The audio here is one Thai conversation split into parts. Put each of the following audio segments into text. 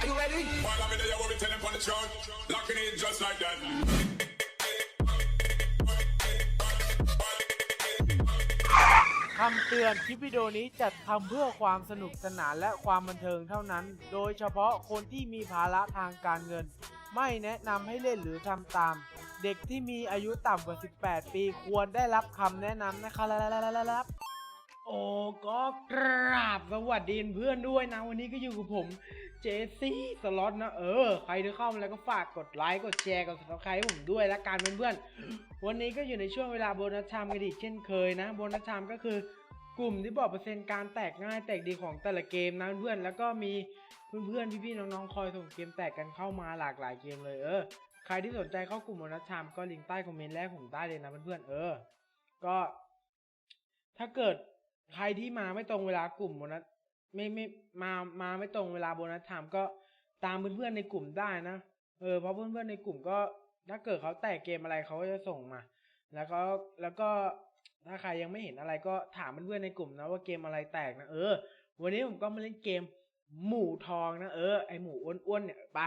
Are you ready? While I'm in there, what we tell them on the throne. Locking in just like that. คำเตือนคลิปวิดีโอนี้จัดทำเพื่อความสนุกสนานและความบันเทิงเท่านั้น โดยเฉพาะคนที่มีภาระทางการเงิน ไม่แนะนำให้เล่นหรือทำตาม เด็กที่มีอายุต่ำกว่า 18 ปีควรได้รับคำแนะนำนะครับ โอ้ก็กราบสวัสดีเพื่อนด้วยนะ วันนี้ก็อยู่กับผมเจซี่สล็อตนะเออ ใครที่เข้ามาแล้วก็ฝากกดไลค์กดแชร์กด subscribe ให้ผมด้วยและการเพื่อนๆวันนี้ก็อยู่ในช่วงเวลาโบนัสไทม์กันอีกเช่นเคยนะโบนัสไทม์ก็คือกลุ่มที่บอกเปอร์เซ็นต์การแตกง่ายแตกดีของแต่ละเกมนะเพื่อนๆแล้วก็มีเพื่อนๆพี่ๆน้องๆคอยส่งเกมแตกกันเข้ามาหลากหลายเกมเลยเออใครที่สนใจเข้ากลุ่มโบนัสไทม์ก็ลิงก์ใต้คอมเมนต์แรกผมได้เลยนะเพื่อนๆเออ ก็ ถ้าเกิด ใครที่มาไม่ตรงเวลากลุ่มโบนัสไม่ไม่มามาไม่ตรงเวลาโบนัสไทม์ก็ตามเพื่อนๆในกลุ่มได้นะเออเพราะเพื่อนๆในกลุ่มก็ ถ้าเกิดเขาแตกเกมอะไรเขาก็จะส่งมา แล้วก็แล้วก็ถ้าใครยังไม่เห็นอะไรก็ถามเพื่อนๆในกลุ่มนะว่าเกมอะไรแตกนะเออ วันนี้ผมก็มาเล่นเกมหมูทองนะเออไอหมูอ้วนๆเนี่ยไป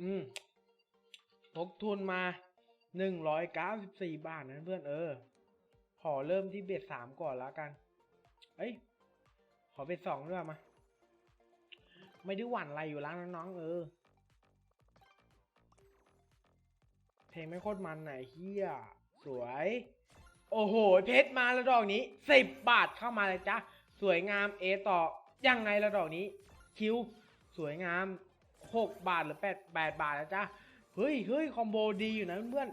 อืมพกทุนมาหนึ่งร้อยเก้าสิบสี่บาทนะเพื่อนเออ ขอเริ่มที่เบ็ดสามก่อนล้วกัน เอ้ย ขอเบ็ดสองด้วยมา ไม่ได้หวั่นอะไรอยู่แล้วน้องๆเออ เพลงไม่โคตรมันไหนเฮียสวย โอ้โห เพชรมาแล้วดอกนี้สิบบาทเข้ามาเลยจ้ะ สวยงามเอต่อ ยังไงละดอกนี้ คิว สวยงามหกบาทหรือแปดแปดบาทแล้วจ้ะ เฮ้ยเฮ้ยคอมโบดีอยู่นะเพื่อน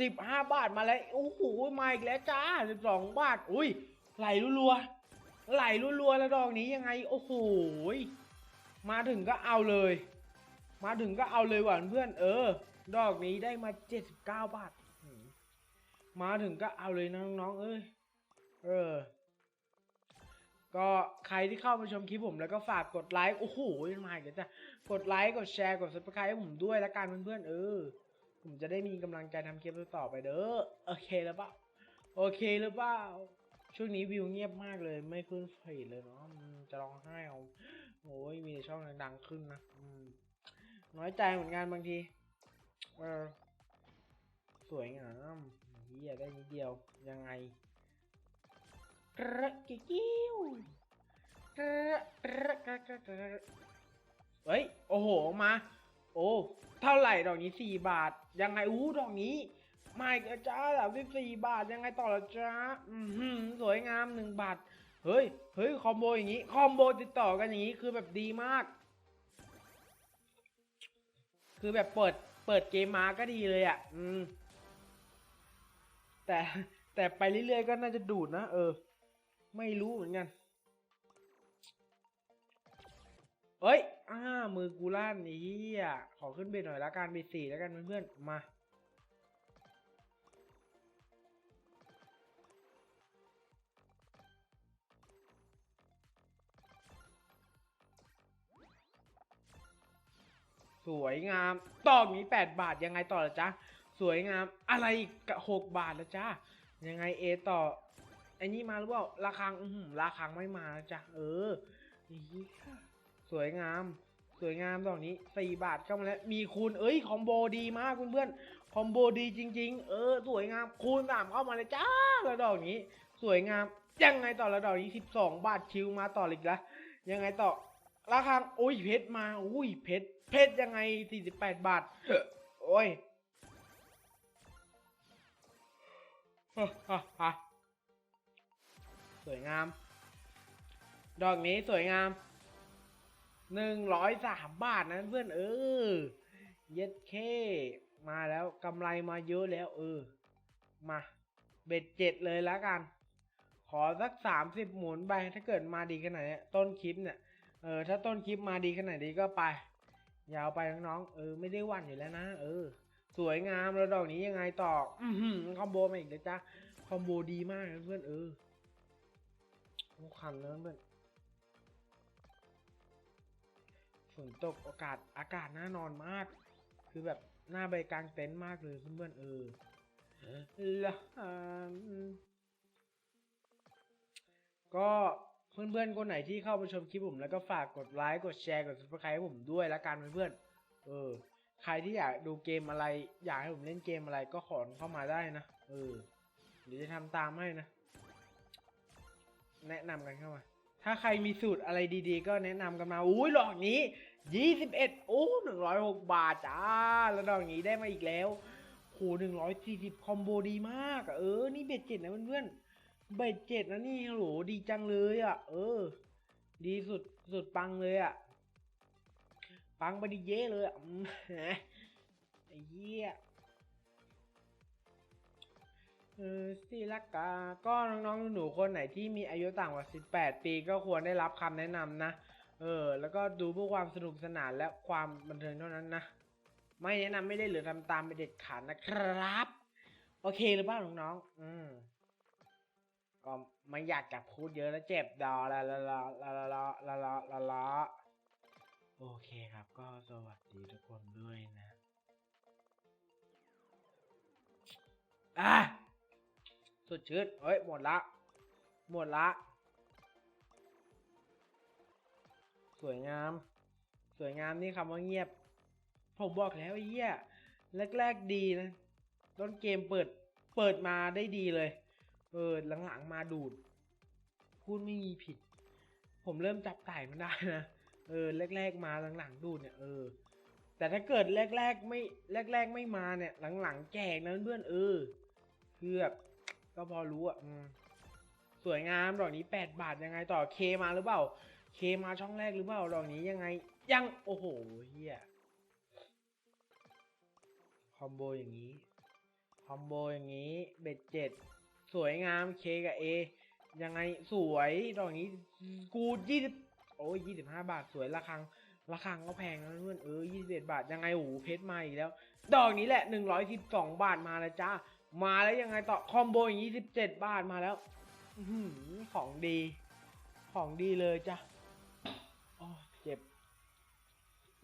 สิบห้าบาทมาแล้วโอ้โหมาอีกแล้วจ้าสิบสองบาท อุ้ยไหลรัวๆไหลรัวๆแล้วดอกนี้ยังไงโอ้โหมาถึงก็เอาเลย มาถึงก็เอาเลยหวานเพื่อน เออ ดอกนี้ได้มาเจ็ดสิบเก้าบาทมาถึงก็เอาเลยนะน้องๆเอ้ยเออ ก็ใครที่เข้ามาชมคลิปผมแล้วก็ฝากกดไลค์โอ้โหมาอีกแล้วจ้ะกดไลค์กดแชร์กด subscribe ให้ผมด้วยละกันเพื่อนๆเออ ผมจะได้มีกำลังใจทำคลิปต่อไปเด้อโอเคหรือเปล่าโอเคหรือเปล่าช่วงนี้วิวเงียบมากเลยไม่ขึ้นฟีดเลยเนาะจะร้องไห้เอาโอ้ยมีช่องดังๆขึ้นนะอืมน้อยใจเหมือนกันบางทีเออสวยงามเฮียได้นิดเดียวยังไงกระกิ้วกระกระกระกระกระเฮ้ยโอ้โหมา โอ้เท่าไหร่ดอกนี้สี่บาท ยังไงอู้ดอกนี้ไม่กระจ้าสามสิบสี่บาทยังไงต่อละจ้าอือหือสวยงามหนึ่งบาท เฮ้ยเฮ้ยคอมโบอย่างนี้ คอมโบติดต่อกันอย่างนี้คือแบบดีมาก คือแบบเปิดเปิดเกมมาก็ดีเลยอะ อืม แต่แต่ไปเรื่อยๆก็น่าจะดูดนะเออ ไม่รู้เหมือนกัน เอ้ย อ้า มือกูลั่นนี่อะขอขึ้นเบรหน่อยละกันเบรสี่แล้วกันเพื่อนๆ มา สวยงามตอกนี้แปดบาทยังไงต่อละจ๊ะ สวยงาม อะไรอีกหกบาทละจ้ายังไงเอต่อ ไอ้นี่มาหรือเปล่า ราคาอือหือราคาไม่มาละจ้ะ เออเหี้ย สวยงาม สวยงามดอกนี้สี่บาทเข้ามาแล้ว มีคูณเอ้ยคอมโบดีมากเพื่อนๆคอมโบดีจริง ๆ เออ สวยงามคูณสามเข้ามาเลยจ้าแล้วดอกนี้ สวยงามยังไงต่อแล้วดอกนี้สิบสองบาทคิวมาต่ออีกแล้วยังไงต่อราคาอุ้ยเพชรมาอุ้ยเพชรเพชรยังไงสี่สิบแปดบาทโอ้ยสวยงาม ดอกนี้สวยงาม หนึ่งร้อยสามบาทนะเพื่อนเออ เย็ดเค มาแล้วกำไรมาเยอะแล้ว เออ มาเบ็ดเจ็ดเลยแล้วกัน ขอสักสามสิบหมุนไป ถ้าเกิดมาดีขนาดนี้ต้นคลิปเนี่ย เออ ถ้าต้นคลิปมาดีขนาดนี้ก็ไป ยาวไปน้องๆเออ ไม่ได้วันอยู่แล้วนะ เออ สวยงามแล้วดอกนี้ยังไงต่อ อือหือคอมโบมาอีกเลยจ้าคอมโบดีมากนะเพื่อนเออโอ้คันแล้วเพื่อน ฝนตกอากาศอากาศน่านอนมาก คือแบบหน้าใบกลางเต็นท์มากเลยเพื่อนๆเออแล้วก็เพื่อนๆคนไหนที่เข้าไปชมคลิปผมแล้วก็ฝากกดไลค์กดแชร์กด subscribe ให้ผมด้วยละกันเพื่อนๆเออ ใครที่อยากดูเกมอะไร อยากให้ผมเล่นเกมอะไรก็ขอเข้ามาได้นะเออเดี๋ยวจะทำตามให้นะ แนะนำกันเข้ามา ถ้าใครมีสูตรอะไรดีๆ ก็แนะนำกันมา อุ้ยหลอกนี้ 21 โอ้106 บาทจ้า แล้วดอกนี้ได้มาอีกแล้วโห140 คอมโบดีมาก เออ นี่เบ็ดเจ็ดนะเพื่อนๆ เบ็ดเจ็ดนะนี่ฮัลโหลดีจังเลยอะ เออ ดีสุดสุดปังเลยอะ ปังไปดีเย่เลยอะไอ้เหี้ย เออสิลักกา ก็น้องๆหนูๆคนไหนที่มีอายุต่ำกว่า 18 ปีก็ควรได้รับคำแนะนำนะ เออ แล้วก็ดูเพื่อความสนุกสนานและความบันเทิงเท่านั้นนะ ไม่แนะนำไม่ได้หรือทำตามไปเด็ดขาดนะครับ โอเคหรือเปล่าน้องๆอืมก็ไม่อยากจะพูดเยอะแล้วเจ็บดอละละละละละละละละละละโอเคครับ ก็สวัสดีทุกคนด้วยนะ อะ สุดชืดเฮ้ย หมดละ หมดละ สวยงาม สวยงามนี่คำว่าเงียบ ผมบอกแล้วไอ้เหี้ยแรกๆดีนะ ต้นเกมเปิด เปิดมาได้ดีเลย เออ หลังๆมาดูด พูดไม่มีผิด ผมเริ่มจับไก่มันได้นะ เออ แรก ๆ มาหลังๆดูดเนี่ย เออ แต่ถ้าเกิดแรกๆไม่ แรก ๆ ไม่มาเนี่ย หลังๆแจกนะเพื่อนเออคือบ ก็พอรู้อะอืมสวยงามดอกนี้แปดบาทยังไงต่อเคมาหรือเปล่า เคมาช่องแรกหรือเปล่าดอกนี้ยังไง ยังโอ้โหเฮียคอมโบอย่างนี้คอมโบอย่างนี้เบ็ดเจ็ดสวยงามเคกับเอยังไงสวยดอกนี้กูยี่สิบโอ้ยยี่สิบห้าบาทสวยละครังละครังก็แพงนะเพื่อนเออยี่สิบเอ็ดบาท ยังไงโอ้โหเพชรมาอีกแล้ว ดอกนี้แหละหนึ่งร้อยสิบสองบาทมาแล้วจ้า มาแล้วยังไงต่อคอมโบอย่างนี้สิบเจ็ดบาทมาแล้วอของดี ของดีเลยจ้ะโอ้เจ็บ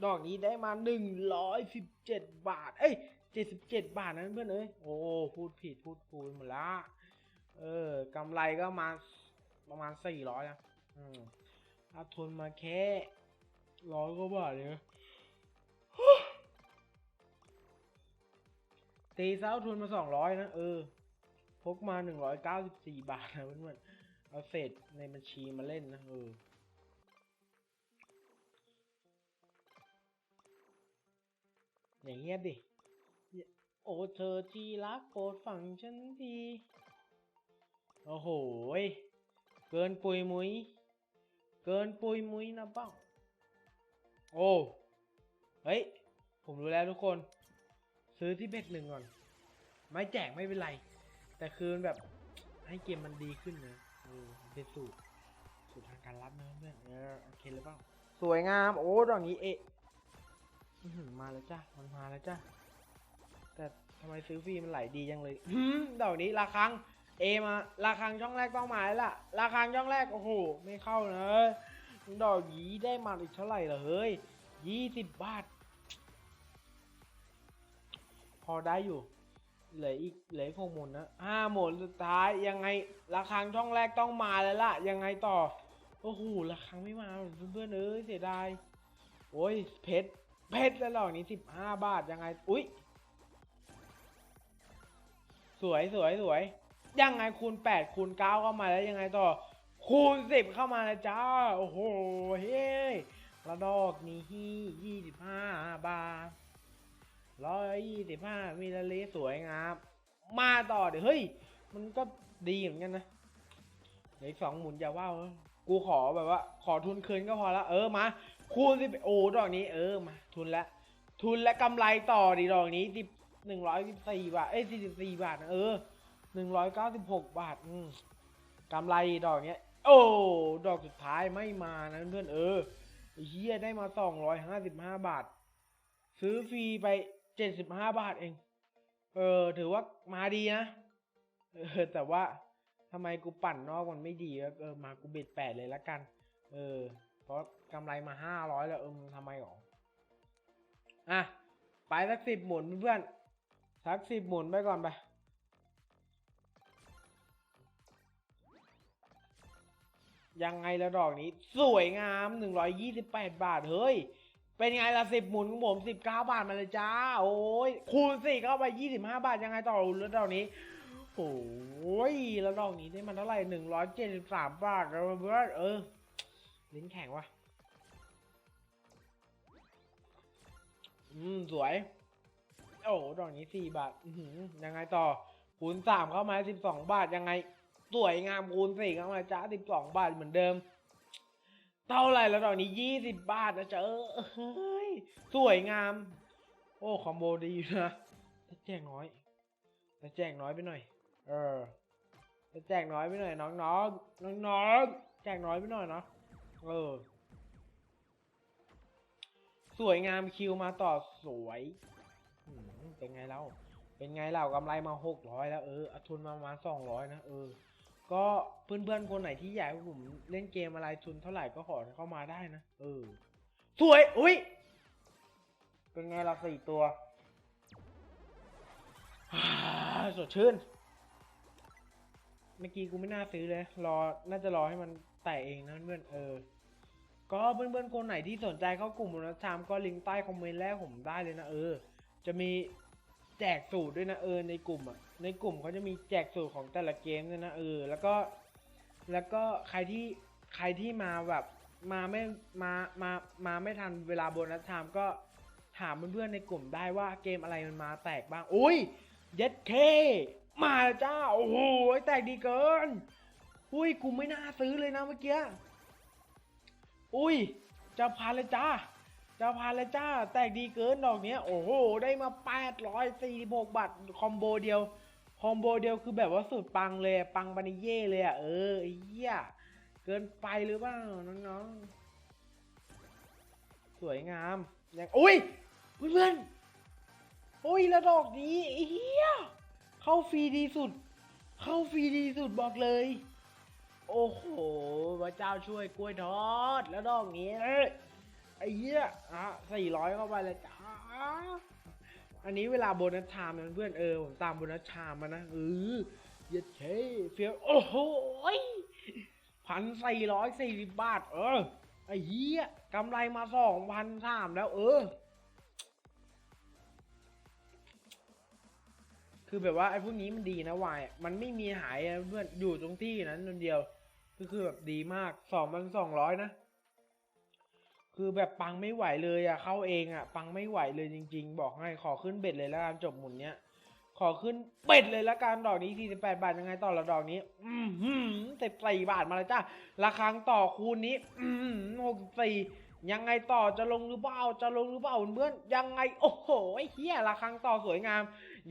ดอกนี้ได้มาหนึ่งร้อยสิบเจ็ดบาท เอ้ยเจ็ดสิบเจ็ดบาทนะเพื่อนเอ้ยโอ้พูดผิดพูดคูณหมดละเออกำไรก็มาประมาณสี่ร้อยนะอืมอาทุนมาแค่ร้อยกว่าบาทเนี่ย ตีเซ้าทุนมาสองร้อยนะ เออ พกมาหนึ่งร้อยเก้าสิบสี่บาทนะเพื่อนๆเอาเศษในบัญชีมาเล่นนะ เอออย่างเงียบดิ โอ้เธอที่รักโปรดฟังฉันทีโอ้โห เกินปุยมุย เกินปุยมุยนะเป้าโอ้ เฮ้ย ผมรู้แล้วทุกคน ซื้อที่เบ็ดหนึ่งก่อน ไม่แจกไม่เป็นไร แต่คือมันแบบให้เกมมันดีขึ้นนะเออเป็นสูตรสูตรทางการรับนะเพื่อนเออโอเคหรือเปล่าสวยงามโอ้ดอกนี้เอะมาแล้วจ้ะมันมาแล้วจ้ะแต่ทำไมซื้อฟรีมันไหลดีจังเลยหืมดอกนี้ราคังเอมาราคังช่องแรกต้องมาแล้วล่ะราคังช่องแรกโอ้โหไม่เข้านะดอกนี้ได้มาอีกเท่าไหร่เหรอเฮ้ยยี่สิบบาท พอได้อยู่ เหลืออีกเหลืออีกหกหมุนนะห้าหมุนสุดท้ายยังไงระฆังช่องแรกต้องมาแล้วล่ะ ยังไงต่อโอ้โหระฆังไม่มาเพื่อนๆเอ้ยเสียดายโอ้ยเพชรเพชรแล้วหรอกนี้สิบห้าบาทยังไงอุ้ยสวยสวยสวยยังไงคูณแปดคูณเก้าเข้ามาแล้วยังไงต่อ คูณสิบเข้ามาแล้วจ้าโอ้โหเฮ้ยระดอกนี้ยี่สิบห้าบาท ร้อยยี่สิบห้ามิลลิลิตรสวยงามมาต่อเดี๋ยวเฮ้ย มันก็ดีเหมือนกันนะเดี๋ยวสองหมุนอย่าว่ากูขอแบบว่า ขอทุนคืนก็พอละเออมา คูณสิบโอ้ดอกนี้เออมาทุนล้วทุนและกำไรต่อดีดอกนี้สิบหนึ่งร้อยสิบสี่บาทเอ้ยสี่สิบสี่บาทนะเออหนึ่งร้อยเก้าสิบหกบาทอืมกำไรดอกเนี้ย โอ้ดอกสุดท้ายไม่มานะเพื่อนเออไอ้เฮียได้มาสองร้อยห้าสิบห้าบาท ซื้อฟรีไป เจ็ดสิบห้าบาทเอง เออ ถือว่ามาดีนะ เออ แต่ว่าทำไมกูปั่นนอกมันไม่ดีเออ มากูเบ็ดแปดเลยละกัน เออ เพราะกำไรมาห้าร้อยแล้วเออมทำไมหรอ อะ ไปสักสิบหมุนเพื่อนสักสิบหมุนไปก่อนไปยังไงละดอกนี้ สวยงามหนึ่งร้อยยี่สิบแปดบาท เฮ้ย เป็นไงละสิบหมุนของผมสิบเก้าบาทมาเลยจ้า โอ้ยคูณสี่เข้าไปยี่สิบห้าบาทยังไงต่อแล้วดอกนี้โอ้ยแล้วดอกนี้ได้มันเท่าไหร่หนึ่งร้อยเจ็ดสิบสามบาทแล้วเพื่อนเออ ลิ้นแข็งวะอืม สวย โอ้ดอกนี้สี่บาท ยังไงต่อ คูณสามเข้ามาสิบสองบาทยังไง สวยงามคูณสี่เข้ามาจ้าสิบสองบาทเหมือนเดิม เท่าไหร่แล้วดอกนี้ยี่สิบบาทนะเจ้าเฮ้ยสวยงาม โอ้คอมโบดีอยู่นะแต่แจกน้อยแต่แจกน้อยไปหน่อย เออแต่แจกน้อยไปหน่อยน้องน้องน้องน้องๆแจกน้อยไปหน่อยเนาะเออ สวยงามคิวมาต่อสวยเป็นไงเล่าเป็นไงเล่ากำไรมาหกร้อยแล้วเอออทุนมาประมาณสองร้อยนะเออ ก็เพื่อนๆคนไหนที่อยากให้ผมเล่นเกมอะไรทุนเท่าไหร่ก็ขอเข้ามาได้นะ เออ สวย อุ้ย เป็นไงล่ะสี่ตัว สดชื่น เมื่อกี้กูไม่น่าซื้อเลย รอ น่าจะรอให้มันแตกเองนะเพื่อนเออ ก็เพื่อนๆคนไหนที่สนใจเข้ากลุ่มโบนัสไทม์ก็ลิงก์ใต้คอมเมนต์แรกผมได้เลยนะเออ จะมี แจกสูตรด้วยนะเออในกลุ่มอะในกลุ่มเขาจะมีแจกสูตรของแต่ละเกมด้วยนะเออ แล้วก็แล้วก็ใครที่ใครที่มาแบบมาไม่มามามาไม่ทันเวลาโบนัสไทม์ก็ถามเพื่อนๆในกลุ่มได้ว่าเกมอะไรมันมาแตกบ้างอุ้ยเย็ดเคมาแล้วจ้าโอ้โหแตกดีเกิน อุ้ยกูไม่น่าซื้อเลยนะเมื่อกี้ อุ้ยจะพานเลยจ้า จะพานเลยจ้า แตกดีเกินดอกเนี้ย โอ้โห ได้มา 846 บาทคอมโบเดียว คอมโบเดียวคือแบบว่าสุดปังเลย ปังบานิเย่เลยอะ เออเหี้ยเกินไปหรือเปล่าน้องๆ สวยงามอยังอุ้ยเพื่อนๆอุ้ยแล้วดอกนี้เหี้ยเข้าฟรีดีสุด เข้าฟรีดีสุดบอกเลย โอ้โหพระเจ้าช่วยกล้วยทอด แล้วดอกนี้ ไอ้เหี้ยอะสี่ร้อยเข้าไปเลยจ้าอันนี้เวลาโบนัสไทม์นะเพื่อนเออผมตามโบนัสไทม์มานะเออเย็ดเคเฟียวโอ้โหพันสี่ร้อยสี่สิบบาท เออไอ้เหี้ยกำไรมาสองพันสามแล้ว เออ คือแบบว่าไอ้พวกนี้มันดีนะวายมันไม่มีหายเพื่อนอยู่ตรงที่นั้นคนเดียว ก็คือแบบดีมากสองพันสองร้อยนะ คือแบบปังไม่ไหวเลยอะเข้าเองอะ ปังไม่ไหวเลยจริง ๆ บอกให้ขอขึ้นเบ็ดเลยแล้วกันจบหมุนเนี้ยขอขึ้นเบ็ดเลยแล้วกันดอกนี้ 48 บาทยังไงต่อละดอกนี้ อืมหืมสิบสี่บาทมาเลยจ้าราคาต่อคูณนี้ อืมหกสี่ยังไงต่อจะลงหรือเปล่าจะลงหรือเปล่าเพื่อนยังไง โอ้โหไอ้เฮียราคาต่อสวยงาม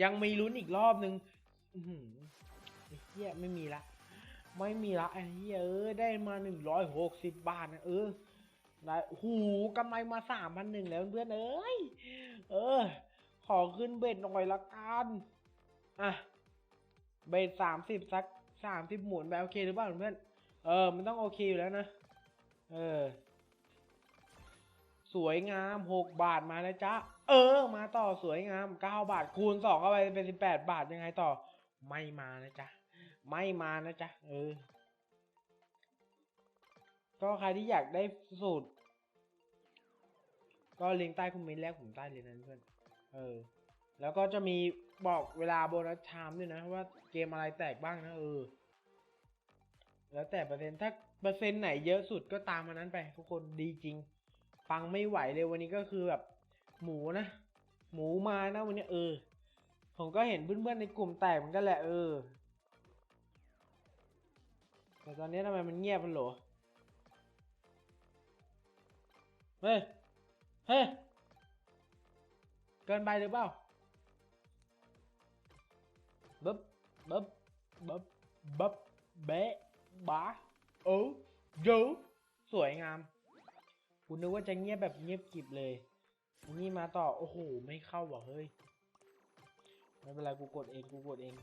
ยังมีลุ้นอีกรอบนึง อือหือไอ้เฮียไม่มีละ ไม่มีละไอ้เฮียเออได้มาหนึ่งร้อยหกสิบบาทนะเออ ได้หูกำไรมาสามพันหนึ่งแล้วเพื่อนเอ้ย เออ ขอขึ้นเบ็ดหน่อยละกัน อะ เบ็ดสามสิบสักสามสิบหมุนไปโอเคหรือเปล่าเพื่อน เออ มันต้องโอเคอยู่แล้วนะ เออ สวยงามหกบาทมาแล้วจ้าเออ มาต่อสวยงามเก้าบาทคูณสองเข้าไปเป็นสิบแปดบาทยังไงต่อ ไม่มานะจ๊ะ ไม่มานะจ๊ะ เออ ก็ใครที่อยากได้สูตร ก็ลิงก์ใต้คอมเมนต์แรกผมใต้เลยนะเพื่อน เออ แล้วก็จะมีบอกเวลาโบนัสไทม์ด้วยนะว่าเกมอะไรแตกบ้างนะเออ แล้วแต่เปอร์เซ็นต์ถ้าเปอร์เซ็นต์ไหนเยอะสุดก็ตามมันนั้นไป ทุกคนดีจริง ฟังไม่ไหวเลยวันนี้ก็คือแบบหมูนะ หมูมานะวันนี้เออ ผมก็เห็นเพื่อนๆในกลุ่มแตกเหมือนกันแหละเออ แต่ตอนนี้ทำไมมันเงียบมันหรอ เฮ้ย เฮ้ย เกินไปหรือเปล่าบึ๊บบึ๊บบึ๊บบึ๊บเบ๊ะบาโอ้โยสวยงามคุณนึกว่าจะเงียบแบบเงียบกริบเลย นี่มาต่อ โอ้โห ไม่เข้าว่ะเฮ้ย ไม่เป็นไรกูกดเอง กูกดเอง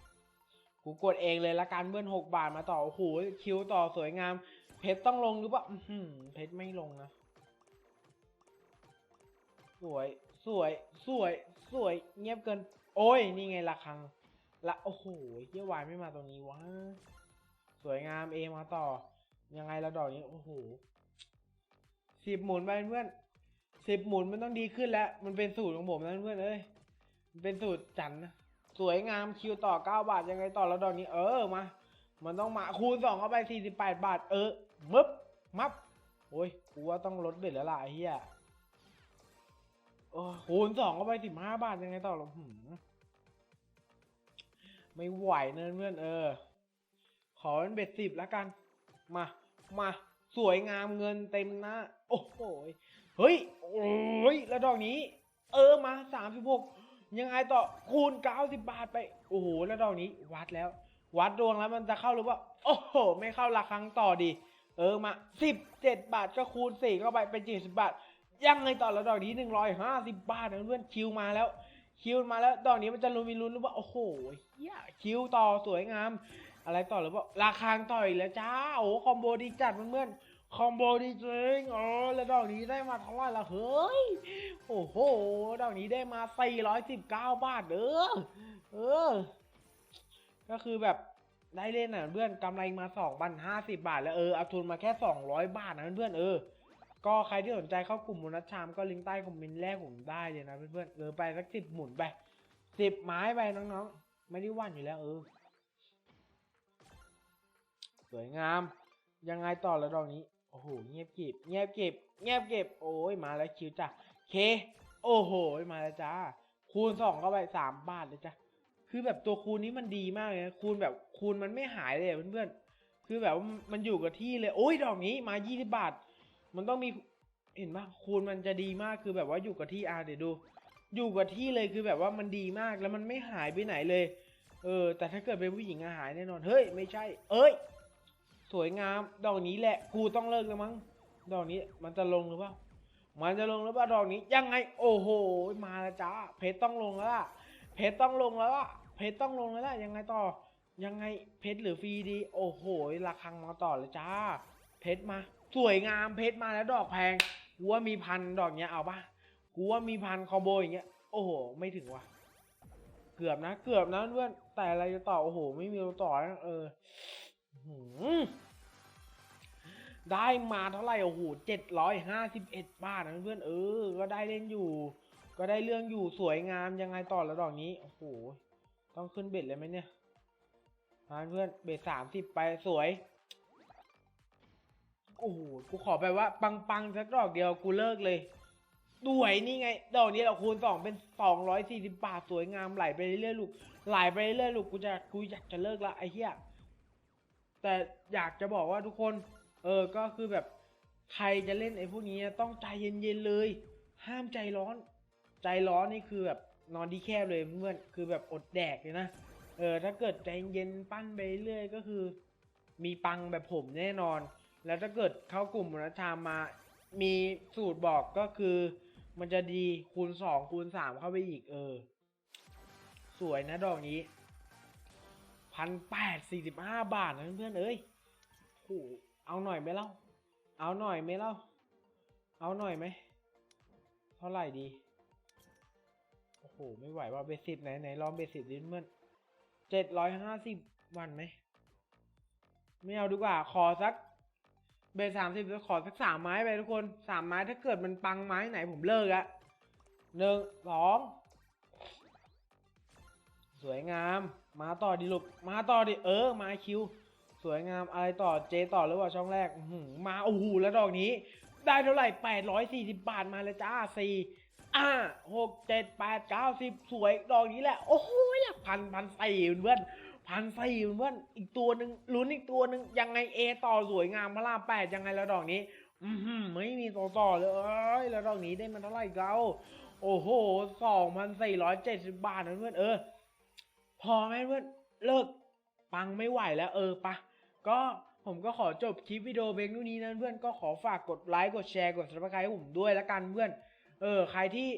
กูกดเองเลยละกันเบิ้ลหกบาทมาต่อ โอ้โห คิวต่อสวยงาม เพชรต้องลงหรือเปล่าเพชรไม่ลงนะ สวยสวยสวยสวย เงียบเกิน โอ้ย นี่ไงละครังละโอ้โหเฮียวายไม่มาตรงนี้วะสวยงามเอมาต่อ ยังไงละดอกนี้โอ้โหสิบหมุนไปเพื่อนสิบหมุนมันต้องดีขึ้นแล้ว มันเป็นสูตรของผมนะเพื่อนเอ้ยมันเป็นสูตรจันนะสวยงามคิวต่อเก้าบาทยังไงต่อละดอกนี้ เออมามันต้องมาคูณสองเข้าไปสี่สิบแปดบาท เออมึบมับโอ้ยกูว่าต้องลดเบ็ดแล้วล่ะเหี้ย โอ้คูณสองเข้าไปสิบห้าบาทยังไงต่อหรอหืมไม่ไหวเนะเพื่อนเออ ขอเป็นเบ็ดสิบแล้วกัน มา มา สวยงามเงินเต็มหน้า โอ้โหเฮ้ย โอ้ย แล้วดอกนี้ เออมาสามสิบหกยังไงต่อคูณเก้าสิบบาทไป โอ้โห แล้วดอกนี้วัดแล้ว วัดดวงแล้วมันจะเข้าหรือว่า โอ้โห ไม่เข้าละครั้งต่อดี เออมาสิบเจ็ดบาทก็คูณสี่เข้าไปเป็นเจ็ดสิบบาท ยังไงต่อแล้วดอกนี้หนึ่งร้อยห้าสิบบาทนะเพื่อนคิวมาแล้ว คิวมาแล้วดอกนี้มันจะลุ้นมีลุ้นหรือว่าโอ้โหเฮียคิวต่อสวยงาม อะไรต่อหรือว่าราคาต่อยแล้วจ้าโอ้คอมโบดีจัดเพื่อนคอมโบดีจริงอ๋อแล้วดอกนี้ได้มาเท่าไหร่ละเฮ้ย โอ้โห ดอกนี้ได้มา 419 บาทเด้อ เออ ก็คือแบบได้เล่นอะเพื่อนกำไรมา 2,050 บาท แล้วเออ เอาทุนมาแค่ 200 บาทนะเพื่อนเออ ก็ใครที่สนใจเข้ากลุ่มมูนัชชามก็ลิงก์ใต้คอมเมนต์แรกผมได้เลยนะเพื่อนๆเออไปสักสิบหมุนไปสิบไม้ไปน้องๆ ไม่ได้ว่านอยู่แล้วเออ สวยงาม ยังไงต่อแล้วดอกนี้ โอ้โห เงียบเกริบเงียบเกริบเงียบเกริบโอ้ยมาแล้วคิวจ้ะเค โอ้โห มาแล้วจ้า คูณสองเข้าไปสามบาทเลยจ้ะคือแบบตัวคูณนี้มันดีมากเลยนะคูณแบบคูณมันไม่หายเลยเพื่อนๆ คือแบบมันอยู่กับที่เลย โอ้ยดอกนี้มายี่สิบบาท มันต้องมีเห็นปะคูณมันจะดีมากคือแบบว่าอยู่กับที่อะเดี๋ยวดู อยู่กับที่เลยคือแบบว่ามันดีมากแล้วมันไม่หายไปไหนเลย เออ แต่ถ้าเกิดเป็นผู้หญิงอะหายแน่นอน เฮ้ย ไม่ใช่ เอ้ย สวยงาม ดอกนี้แหละกูต้องเลิกแล้วมั้ง ดอกนี้มันจะลงหรือเปล่า มันจะลงหรือเปล่าดอกนี้ยังไง โอ้โห มาแล้วจ้า เพชรต้องลงแล้วล่ะ เพชรต้องลงแล้วล่ะ เพชรต้องลงแล้วล่ะ ยังไงต่อ ยังไง เพชรหรือฟรีดี โอ้โห ราคามาต่อเลยจ้า เพชรมา สวยงามเพชรมาแล้วดอกแพงกูว่ามีพันดอกเนี้ยเอาปะกูว่ามีพันคอมโบอย่างเงี้ย โอ้โห ไม่ถึงว่ะ เกือบนะ เกือบนะเพื่อน แต่อะไรจะต่อ โอ้โห ไม่มีตัวต่อนะเออหืมได้มาเท่าไหร่ โอ้โหเจ็ดร้อยห้าสิบเอ็ดบาทนะเพื่อน เออ ก็ได้เล่นอยู่ ก็ได้เรื่องอยู่ สวยงามยังไงต่อแล้วดอกนี้ โอ้โห ต้องขึ้นเบ็ดเลยไหมเนี่ยเพื่อน เบ็ดสามสิบไป สวย โอ้โหกูขอไปว่า ปังๆสักดอกเดียวกูเลิกเลยด้วยนี่ไง ดอกนี้เราคูณสองเป็นสองร้อยสี่สิบาทสวยงามไหลไปเรื่อยๆลูกไหลไปเรื่อยๆลูกกูจะกูอยากจะเลิกละไอ้เหี้ยแต่อยากจะบอกว่าทุกคน เออก็คือแบบใครจะเล่นไอ้พวกนี้ต้องใจเย็นๆเลย ห้ามใจร้อน ใจร้อนนี่คือแบบนอนดีแคบเลยเพื่อนคือแบบอดแดกเลยนะเออถ้าเกิดใจเย็นปั้นไปเรื่อยก็คือ มีปังแบบผมแน่นอน แล้วถ้าเกิดเข้ากลุ่มมรณชามมา มีสูตรบอกก็คือ มันจะดีคูณสองคูณสามเข้าไปอีกเออ สวยนะดอกนี้พันแปดสี่สิบห้าบาทนะเพื่อนๆเอ้ยโหเอาหน่อยไหมเล่า เอาหน่อยไหมเล่า เอาหน่อยไหม เท่าไหร่ดี โอ้โห ไม่ไหวว่าเบสิบไหนไหนลองเบสิบดิเพื่อนเจ็ดร้อยห้าสิบวันไหม ไม่เอาดีกว่า ขอสัก เบสสามสิบจะขอสักสามไม้ไปทุกคนสามไม้ถ้าเกิดมันปังไม้ไหนผมเลิกอะหนึ่งสองสวยงาม มาต่อดิลูกมาต่อดิเออ มาคิว สวยงามอะไรต่อเจต่อหรือว่าช่องแรกมาโอ้โหแล้วดอกนี้ ได้เท่าไหร่แปดร้อยสี่สิบบาทมาเลยจ้าสี่อ่าหกเจ็ดแปดเก้าสิบสวยดอกนี้แหละ โอ้โหหลักพันพันสี่เพื่อน พันสี่เพื่อนอีกตัวหนึ่งลุ้นอีกตัวหนึ่งยังไงเอต่อสวยงามพระรามแปดยังไงแล้วดอกนี้ อือหือไม่มีต่อต่อเลยแล้วดอกนี้ได้มันเท่าไหร่เกาโอ้โหสองพันสี่ร้อยเจ็ดสิบบาทนะเพื่อนเออ พอไหมเพื่อนเลิกปังไม่ไหวแล้วเออปะก็ผมก็ขอจบคลิปวิดีโอเพียงเท่านี้นะเพื่อนก็ขอฝากกดไลค์กดแชร์กด subscribe ให้ผมด้วยละกันเพื่อน เออ ใครที่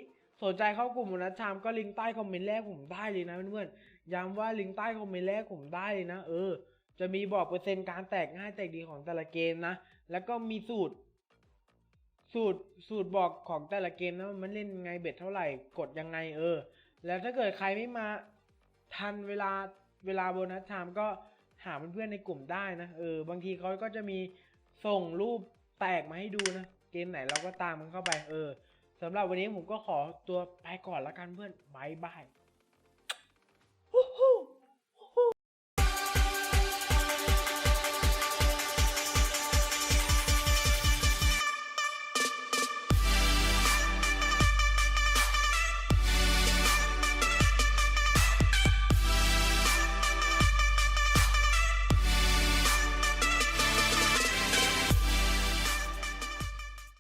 สนใจเข้ากลุ่มนัชชามก็ลิงก์ใต้คอมเมนต์แรกผมได้เลยนะเพื่อน ย้ำว่าลิงก์ใต้คอมเมนต์แรกผมได้เลยนะ เออ จะมีบอกเปอร์เซ็นต์การแตกง่ายแตกดีของแต่ละเกมนะ แล้วก็มีสูตร สูตรสูตรบอกของแต่ละเกมนะมันเล่นยังไงเบ็ดเท่าไหร่กดยังไงเออ แล้วถ้าเกิดใครไม่มาทันเวลาเวลาโบนัสไทม์ก็หาเพื่อนในกลุ่มได้นะเออบางทีเขาก็จะมีส่งรูปแตกมาให้ดูนะ เกมไหนเราก็ตามมันเข้าไปเออสำหรับวันนี้ผมก็ขอตัวไปก่อนละกันเพื่อนบายบาย